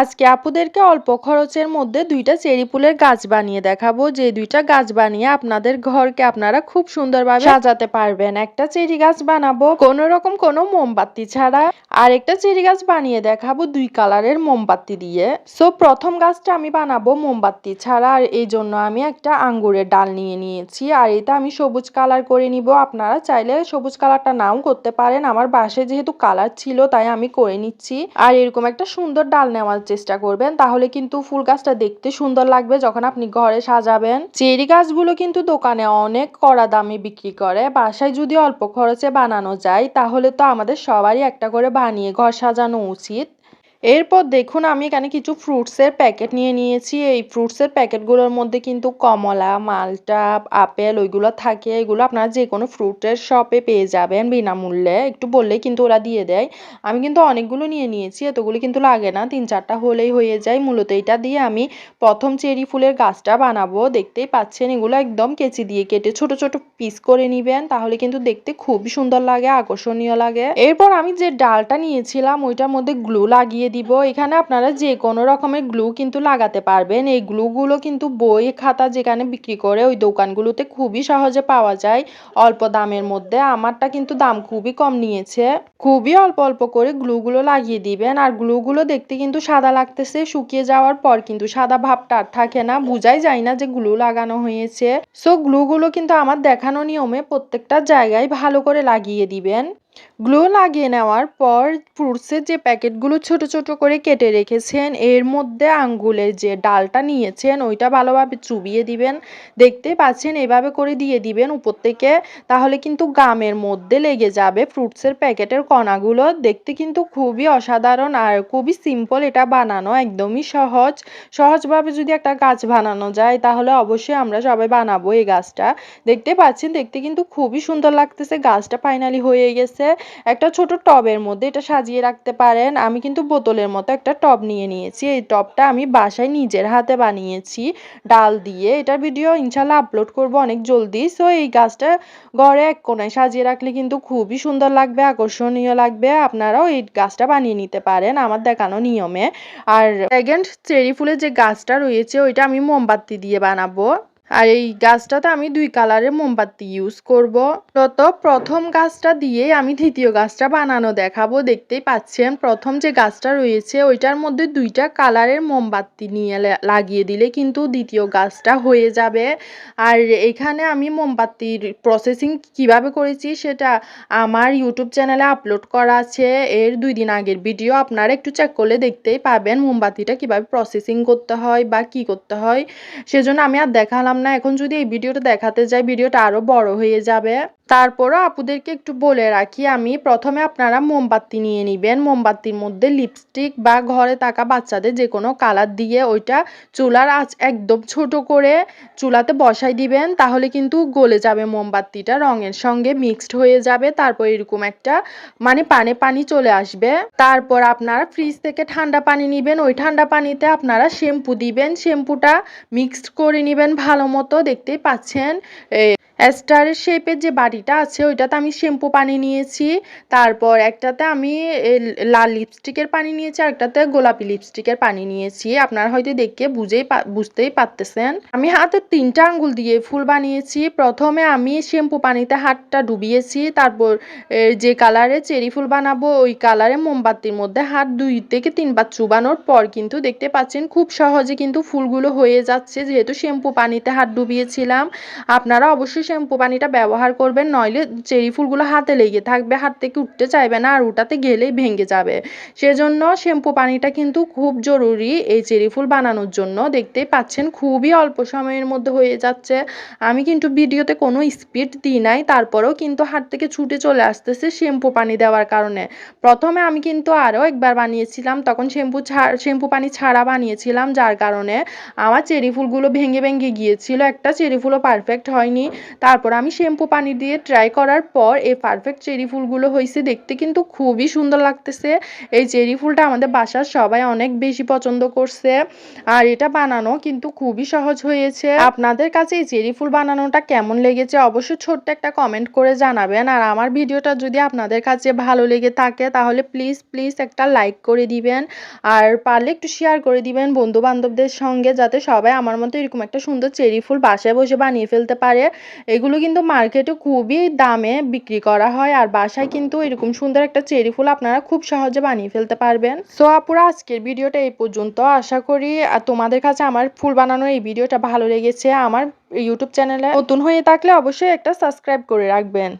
আজকে আপুদেরকে অল্প খরচের মধ্যে দুইটা চেরি ফুলের গাছ বানিয়ে দেখাবো। যে দুইটা গাছ বানিয়ে আপনাদের ঘরকে আপনারা খুব সুন্দরভাবে সাজাতে পারবেন। একটা চেরি গাছ বানাবো, কোনো রকম কোনো মোমবাতি ছাড়া। আর একটা চেরি গাছ বানিয়ে দেখাবো দুই কালারের মোমবাতি দিয়ে। সো প্রথম গাছটা আমি বানাবো মোমবাতি ছাড়া। আর এই জন্য আমি একটা আঙ্গুরের ডাল নিয়ে নিয়েছি। আর এটা আমি সবুজ কালার করে নিব। আপনারা চাইলে সবুজ কালারটা নাও করতে পারেন। আমার বাসে যেহেতু কালার ছিল, তাই আমি করে নিচ্ছি। আর এরকম একটা সুন্দর ডাল নেওয়ার চেষ্টা করবেন, তাহলে কিন্তু ফুল গাছটা দেখতে সুন্দর লাগবে যখন আপনি ঘরে সাজাবেন। চেরি গাছগুলো কিন্তু দোকানে অনেক কড়া দামে বিক্রি করে, বাসায় যদি অল্প খরচে বানানো যায়, তাহলে তো আমাদের সবারই একটা করে বানিয়ে ঘর সাজানো উচিত। এরপর দেখুন আমি এখানে কিছু ফ্রুটসের প্যাকেট নিয়ে নিয়েছি। এই ফ্রুটসের প্যাকেটগুলোর মধ্যে কিন্তু কমলা, মালটা, আপেল ওইগুলো থাকে। এগুলো আপনারা যে কোনো ফ্রুটের শপে পেয়ে যাবেন বিনামূল্যে। একটু বললেই কিন্তু ওরা দিয়ে দেয়। আমি কিন্তু অনেকগুলো নিয়ে নিয়েছি, এতগুলো কিন্তু লাগে না। তিন চারটা হলেই হয়ে যায়। মূলত এটা দিয়ে আমি প্রথম চেরি ফুলের গাছটা বানাবো। দেখতেই পাচ্ছেন এগুলো একদম কেচি দিয়ে কেটে ছোট ছোট পিস করে নিবেন। তাহলে কিন্তু দেখতে খুবই সুন্দর লাগে, আকর্ষণীয় লাগে। এরপর আমি যে ডালটা নিয়েছিলাম, ওইটার মধ্যে গ্লু লাগিয়ে দিব, এখানে আপনারা যে কোনো রকমের গ্লু কিন্তু লাগাতে পারবেন। এই গ্লুগুলো কিন্তু বই, খাতা যেখানে বিক্রি করে ওই দোকানগুলোতে খুবই সহজে পাওয়া যায়। অল্প দামের মধ্যে, আমারটা কিন্তু দাম খুবই কম নিয়েছে। খুবই অল্প অল্প করে গ্লুগুলো লাগিয়ে দিবেন। আর গ্লুগুলো দেখতে কিন্তু সাদা লাগতেছে, শুকিয়ে যাওয়ার পর কিন্তু সাদা ভাবটা আর থাকে না, বোঝাই যায় না যে গ্লু লাগানো হয়েছে। সো গ্লুগুলো কিন্তু আমার দেখানো নিয়মে প্রত্যেকটা জায়গায় ভালো করে লাগিয়ে দিবেন। গ্লু লাগিয়ে নেওয়ার পর ফ্রুটসের যে প্যাকেটগুলো ছোট ছোট করে কেটে রেখেছেন, এর মধ্যে আঙ্গুলের যে ডালটা নিয়েছেন, ওইটা ভালোভাবে চুবিয়ে দিবেন। দেখতে পাচ্ছেন, এভাবে করে দিয়ে দিবেন উপর থেকে, তাহলে কিন্তু গামের মধ্যে লেগে যাবে ফ্রুটসের প্যাকেটের কণাগুলো। দেখতে কিন্তু খুবই অসাধারণ আর খুবই সিম্পল এটা বানানো, একদমই সহজ। সহজভাবে যদি একটা গাছ বানানো যায়, তাহলে অবশ্যই আমরা সবাই বানাবো এই গাছটা। দেখতে পাচ্ছেন, দেখতে কিন্তু খুবই সুন্দর লাগতেছে, গাছটা ফাইনালি হয়ে গেছে। একটা ছোট টবের মধ্যে, এটা সাজিয়ে রাখতে পারেন। আমি কিন্তু বোতলের মতো একটা টব নিয়ে নিয়েছি। এই টবটা আমি বাসায় নিজের হাতে বানিয়েছি ডাল দিয়ে। এটার ভিডিও ইনশাল্লাহ আপলোড করব অনেক জলদি। সো এই গাছটা ঘরে এক কোনায় সাজিয়ে রাখলে কিন্তু খুবই সুন্দর লাগবে, আকর্ষণীয় লাগবে। আপনারাও এই গাছটা বানিয়ে নিতে পারেন আমার দেখানো নিয়মে। আর সেকেন্ড চেরি ফুলের যে গাছটা রয়েছে, ওইটা আমি মোমবাতি দিয়ে বানাবো। আর এই গাছটাতে আমি দুই কালারের মোমবাতি ইউজ করব। তো প্রথম গাছটা দিয়ে আমি দ্বিতীয় গাছটা বানানো দেখাবো, দেখতেই পাচ্ছেন প্রথম যে গাছটা রয়েছে, ওইটার মধ্যে দুইটা কালারের মোমবাতি নিয়ে লাগিয়ে দিলে কিন্তু দ্বিতীয় গাছটা হয়ে যাবে। আর এখানে আমি মোমবাতির প্রসেসিং কীভাবে করেছি সেটা আমার ইউটিউব চ্যানেলে আপলোড করা আছে। এর দুই দিন আগের ভিডিও আপনারা একটু চেক করলে দেখতেই পাবেন মোমবাতিটা কীভাবে প্রসেসিং করতে হয় বা কি করতে হয়। সেজন্য আমি আর দেখালাম না এখন যদি এই ভিডিওটা দেখাতে যাই ভিডিওটা আরও বড় হয়ে যাবে। তারপরও আপুদেরকে একটু বলে রাখি, আমি প্রথমে আপনারা মোমবাতি নিয়ে নেবেন। মোমবাতির মধ্যে লিপস্টিক বা ঘরে থাকা বাচ্চাদের যে কোনো কালার দিয়ে ওইটা চুলার আঁচ একদম ছোট করে চুলাতে বসাই দিবেন, তাহলে কিন্তু গলে যাবে মোমবাতিটা, রঙের সঙ্গে মিক্সড হয়ে যাবে, তারপর এরকম একটা মানে পানে পানি চলে আসবে। তারপর আপনারা ফ্রিজ থেকে ঠান্ডা পানি নেবেন, ওই ঠান্ডা পানিতে আপনারা শ্যাম্পু দিবেন শ্যাম্পুটা মিক্সড করে নেবেন ভালো মতো, দেখতেই পাচ্ছেন। স্টারের শেপের যে বাড়িটা আছে, ওইটাতে আমি শ্যাম্পু পানি নিয়েছি। তারপর একটাতে আমি লাল লিপস্টিকের পানি নিয়েছি, আর একটাতে গোলাপি লিপস্টিকের পানি নিয়েছি। আপনারা হয়তো দেখে বুঝেই বুঝতেই পারতেছেন। আমি হাতে তিনটা আঙ্গুল দিয়ে ফুল বানিয়েছি। প্রথমে আমি শ্যাম্পু পানিতে হাতটা ডুবিয়েছি। তারপর যে কালারে চেরি ফুল বানাবো, ওই কালারে মোমবাতির মধ্যে হাত দুই থেকে তিনবার চুবানোর পর কিন্তু দেখতে পাচ্ছেন, খুব সহজে কিন্তু ফুলগুলো হয়ে যাচ্ছে। যেহেতু শ্যাম্পু পানিতে হাত ডুবিয়েছিলাম, আপনারা অবশ্যই শ্যাম্পু পানিটা ব্যবহার করবেন, নইলে চেরি ফুলগুলো হাতে লেগে থাকবে, হাত থেকে উঠতে চাইবে না আর ওটাতে গেলেই ভেঙে যাবে। সেজন্য শ্যাম্পু পানিটা কিন্তু খুব জরুরি এই চেরি ফুল বানানোর জন্য। দেখতেই পাচ্ছেন, খুবই অল্প সময়ের মধ্যে হয়ে যাচ্ছে। আমি কিন্তু ভিডিওতে কোনো স্পিড দিই নাই, তারপরেও কিন্তু হাত থেকে ছুটে চলে আসতেছে শ্যাম্পু পানি দেওয়ার কারণে। প্রথমে আমি কিন্তু আরও একবার বানিয়েছিলাম, তখন শ্যাম্পু ছাড় শ্যাম্পু পানি ছাড়া বানিয়েছিলাম, যার কারণে আমার চেরি ফুলগুলো ভেঙে ভেঙে গিয়েছিল। একটা চেরি ফুলও পারফেক্ট হয়নি। তারপর আমি শ্যাম্পু পানি দিয়ে ট্রাই করার পর এই পারফেক্ট চেরি ফুলগুলো হয়েছে দেখতে কিন্তু খুবই সুন্দর লাগতেছে। এই চেরি ফুলটা আমাদের বাসার সবাই অনেক বেশি পছন্দ করছে আর এটা বানানো কিন্তু খুবই সহজ হয়েছে। আপনাদের কাছে এই চেরি ফুল বানানোটা কেমন লেগেছে অবশ্যই ছোট্ট একটা কমেন্ট করে জানাবেন। আর আমার ভিডিওটা যদি আপনাদের কাছে ভালো লেগে থাকে তাহলে প্লিজ প্লিজ একটা লাইক করে দিবেন। আর পারলে একটু শেয়ার করে দিবেন বন্ধু বান্ধবদের সঙ্গে যাতে সবাই আমার মতো এরকম একটা সুন্দর চেরি ফুল বাসায় বসে বানিয়ে ফেলতে পারে। এগুলো কিন্তু মার্কেটে খুবই দামে বিক্রি করা হয়। আর বাসায় কিন্তু এরকম সুন্দর একটা চেরি ফুল আপনারা খুব সহজে বানিয়ে ফেলতে পারবেন। সো আপুরা, আজকের ভিডিওটা এই পর্যন্ত। আশা করি তোমাদের কাছে আমার ফুল বানানোর এই ভিডিওটা ভালো লেগেছে। আমার ইউটিউব চ্যানেলে নতুন হয়ে থাকলে অবশ্যই একটা সাবস্ক্রাইব করে রাখবেন।